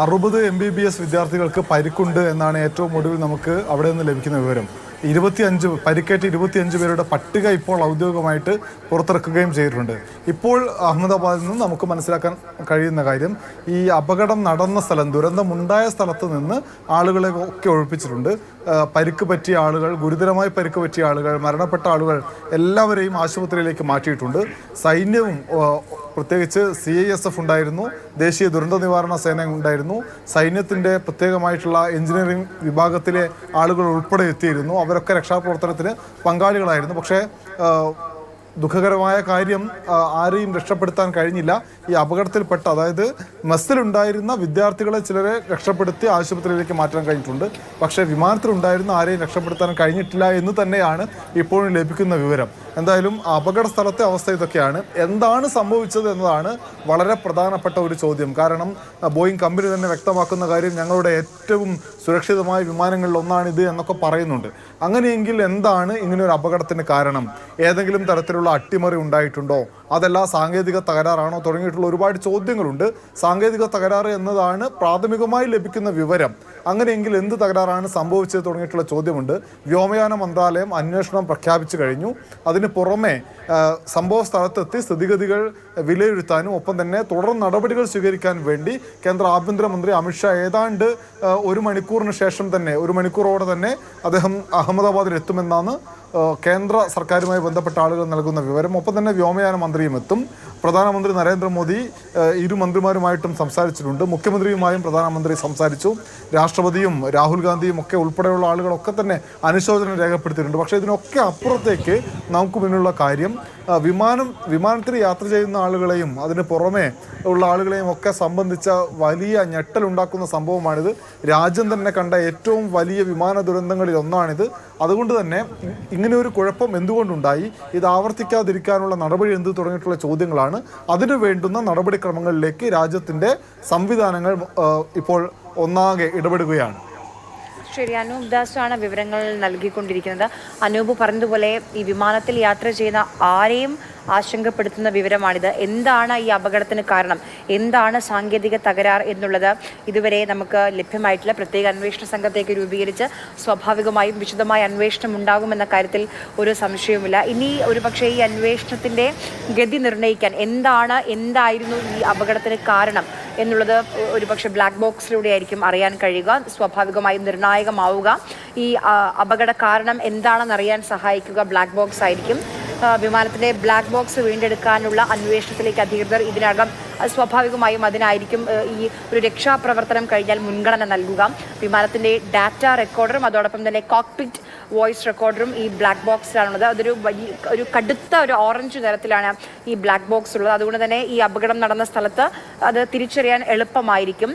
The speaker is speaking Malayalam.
അറുപത് എം ബി ബി എസ് വിദ്യാർത്ഥികൾക്ക് പരിക്കുണ്ട് എന്നാണ് ഏറ്റവും ഒടുവിൽ നമുക്ക് അവിടെ നിന്ന് ലഭിക്കുന്ന വിവരം. ഇരുപത്തിയഞ്ച് പരിക്കേറ്റ ഇരുപത്തിയഞ്ച് പേരുടെ പട്ടിക ഇപ്പോൾ ഔദ്യോഗികമായിട്ട് പുറത്തിറക്കുകയും ചെയ്തിട്ടുണ്ട്. ഇപ്പോൾ അഹമ്മദാബാദിൽ നിന്ന് നമുക്ക് മനസ്സിലാക്കാൻ കഴിയുന്ന കാര്യം ഈ അപകടം നടന്ന സ്ഥലം ദുരന്തമുണ്ടായ സ്ഥലത്ത് നിന്ന് ആളുകളെ ഒക്കെ ഒഴിപ്പിച്ചിട്ടുണ്ട് പരിക്ക് പറ്റിയ ആളുകൾ ഗുരുതരമായി പരിക്ക് പറ്റിയ ആളുകൾ മരണപ്പെട്ട ആളുകൾ എല്ലാവരെയും ആശുപത്രിയിലേക്ക് മാറ്റിയിട്ടുണ്ട്. സൈന്യവും പ്രത്യേകിച്ച് സി ഐ എസ് എഫ് ഉണ്ടായിരുന്നു. ദേശീയ ദുരന്ത നിവാരണ സേന ഉണ്ടായിരുന്നു. സൈന്യത്തിന്റെ പ്രത്യേകമായിട്ടുള്ള എഞ്ചിനീയറിംഗ് വിഭാഗത്തിലെ ആളുകൾ ഉൾപ്പെടെ എത്തിയിരുന്നു. അവരൊക്കെ രക്ഷാപ്രവർത്തനത്തിന് പങ്കാളികളായിരുന്നു. പക്ഷേ ദുഃഖകരമായ കാര്യം ആരെയും രക്ഷപ്പെടുത്താൻ കഴിഞ്ഞില്ല. ഈ അപകടത്തിൽപ്പെട്ട അതായത് മെസ്സിലുണ്ടായിരുന്ന വിദ്യാർത്ഥികളെ ചിലരെ രക്ഷപ്പെടുത്തി ആശുപത്രിയിലേക്ക് മാറ്റാൻ കഴിഞ്ഞിട്ടുണ്ട്. പക്ഷേ വിമാനത്തിലുണ്ടായിരുന്ന ആരെയും രക്ഷപ്പെടുത്താൻ കഴിഞ്ഞിട്ടില്ല എന്ന് തന്നെയാണ് ഇപ്പോഴും ലഭിക്കുന്ന വിവരം. എന്തായാലും അപകട സ്ഥലത്തെ അവസ്ഥ ഇതൊക്കെയാണ്. എന്താണ് സംഭവിച്ചത് എന്നതാണ് വളരെ പ്രധാനപ്പെട്ട ഒരു ചോദ്യം. കാരണം ബോയിങ് കമ്പനി തന്നെ വ്യക്തമാക്കുന്ന കാര്യം ഞങ്ങളുടെ ഏറ്റവും സുരക്ഷിതമായ വിമാനങ്ങളിൽ ഒന്നാണിത് എന്നൊക്കെ പറയുന്നുണ്ട്. അങ്ങനെയെങ്കിൽ എന്താണ് ഇങ്ങനെ ഒരു അപകടത്തിന് കാരണം? ഏതെങ്കിലും തരത്തിലുള്ള അട്ടിമറി ഉണ്ടായിട്ടുണ്ടോ? അതല്ല സാങ്കേതിക തകരാറാണോ തുടങ്ങിയിട്ടുള്ള ഒരുപാട് ചോദ്യങ്ങളുണ്ട്. സാങ്കേതിക തകരാറ് എന്നതാണ് പ്രാഥമികമായി ലഭിക്കുന്ന വിവരം. അങ്ങനെയെങ്കിൽ എന്ത് തകരാറാണ് സംഭവിച്ചത് തുടങ്ങിയിട്ടുള്ള ചോദ്യമുണ്ട്. വ്യോമയാന മന്ത്രാലയം അന്വേഷണം പ്രഖ്യാപിച്ചു കഴിഞ്ഞു. അതിന് പുറമെ സംഭവ സ്ഥലത്തെത്തി സ്ഥിതിഗതികൾ വിലയിരുത്താനും ഒപ്പം തന്നെ തുടർ നടപടികൾ സ്വീകരിക്കാൻ വേണ്ടി കേന്ദ്ര ആഭ്യന്തരമന്ത്രി അമിത്ഷാ ഏതാണ്ട് ഒരു മണിക്കൂറിന് ശേഷം തന്നെ ഒരു മണിക്കൂറോടെ തന്നെ അദ്ദേഹം അഹമ്മദാബാദിൽ എത്തുമെന്നാണ് കേന്ദ്ര സർക്കാരുമായി ബന്ധപ്പെട്ട ആളുകൾ നൽകുന്ന വിവരം. ഒപ്പം തന്നെ വ്യോമയാന മന്ത്രിയും എത്തും പ്രധാനമന്ത്രി നരേന്ദ്രമോദി ഇരു മന്ത്രിമാരുമായിട്ടും സംസാരിച്ചിട്ടുണ്ട്. മുഖ്യമന്ത്രിയുമായും പ്രധാനമന്ത്രി സംസാരിച്ചു. രാഷ്ട്രപതിയും രാഹുൽ ഗാന്ധിയും ഒക്കെ ഉൾപ്പെടെയുള്ള ആളുകളൊക്കെ തന്നെ അനുശോചനം രേഖപ്പെടുത്തിയിട്ടുണ്ട്. പക്ഷേ ഇതിനൊക്കെ അപ്പുറത്തേക്ക് നമുക്ക് മുന്നിലുള്ള കാര്യം വിമാനം വിമാനത്തിൽ യാത്ര ചെയ്യുന്ന ആളുകളെയും അതിന് പുറമെ ഉള്ള ആളുകളെയും ഒക്കെ സംബന്ധിച്ച വലിയ ഞെട്ടലുണ്ടാക്കുന്ന സംഭവമാണിത്. രാജ്യം തന്നെ കണ്ട ഏറ്റവും വലിയ വിമാന ദുരന്തങ്ങളിൽ ഒന്നാണിത്. അതുകൊണ്ട് തന്നെ ഇങ്ങനെ ഒരു കുഴപ്പം എന്തുകൊണ്ടുണ്ടായി? ഇത് ആവർത്തിക്കാതിരിക്കാനുള്ള നടപടി എന്ത് തുടങ്ങിയിട്ടുള്ള ചോദ്യങ്ങളാണ്. അതിനു വേണ്ടുന്ന നടപടിക്രമങ്ങളിലേക്ക് രാജ്യത്തിന്റെ സംവിധാനങ്ങൾ ഇപ്പോൾ ഒന്നാകെ ഇടപെടുകയാണ്. ശരി അനൂപ് ദാസാണ് വിവരങ്ങൾ നൽകിക്കൊണ്ടിരിക്കുന്നത്. അനൂപ് പറഞ്ഞതുപോലെ ഈ വിമാനത്തിൽ യാത്ര ചെയ്യുന്ന ആരെയും ആശങ്കപ്പെടുത്തുന്ന വിവരമാണിത്. എന്താണ് ഈ അപകടത്തിന് കാരണം? എന്താണ് സാങ്കേതിക തകരാർ എന്നുള്ളത്? ഇതുവരെ നമുക്ക് ലഭ്യമായിട്ടില്ല. പ്രത്യേക അന്വേഷണ സംഘത്തേക്ക് രൂപീകരിച്ച് സ്വാഭാവികമായും വിശദമായ അന്വേഷണം ഉണ്ടാകുമെന്ന കാര്യത്തിൽ ഒരു സംശയവുമില്ല. ഇനി ഒരുപക്ഷെ ഈ അന്വേഷണത്തിന്റെ ഗതി നിർണയിക്കാൻ എന്താണ് എന്തായിരുന്നു ഈ അപകടത്തിന് കാരണം എന്നുള്ളത് ഒരുപക്ഷെ ബ്ലാക്ക് ബോക്സിലൂടെ ആയിരിക്കും അറിയാൻ കഴിയുക. സ്വാഭാവികമായും നിർണായകമാവുക. ഈ അപകട കാരണം എന്താണെന്ന് അറിയാൻ സഹായിക്കുക. ബ്ലാക്ക് ബോക്സ് ആയിരിക്കും. വിമാനത്തിലെ ബ്ലാക്ക് ബോക്സ് വീണ്ടെടുക്കാനുള്ള അന്വേഷണത്തിലേക്ക് അധികൃതർ ഇതിനകം സ്വാഭാവികമായും അതിനായിരിക്കും ഈ ഒരു രക്ഷാപ്രവർത്തനം കഴിഞ്ഞാൽ മുൻഗണന നൽകുക. വിമാനത്തിന്റെ ഡാറ്റ റെക്കോർഡറും അതോടൊപ്പം തന്നെ കോക്പിറ്റ് വോയിസ് റെക്കോർഡറും ഈ ബ്ലാക്ക് ബോക്സിലാണുള്ളത് അതൊരു വലിയ ഒരു കടുത്ത ഒരു ഓറഞ്ച് നിറത്തിലാണ് ഈ ബ്ലാക്ക് ബോക്സ് ഉള്ളത്. അതുകൊണ്ട് തന്നെ ഈ അപകടം നടന്ന സ്ഥലത്ത് അത് തിരിച്ചറിയാൻ എളുപ്പമായിരിക്കും.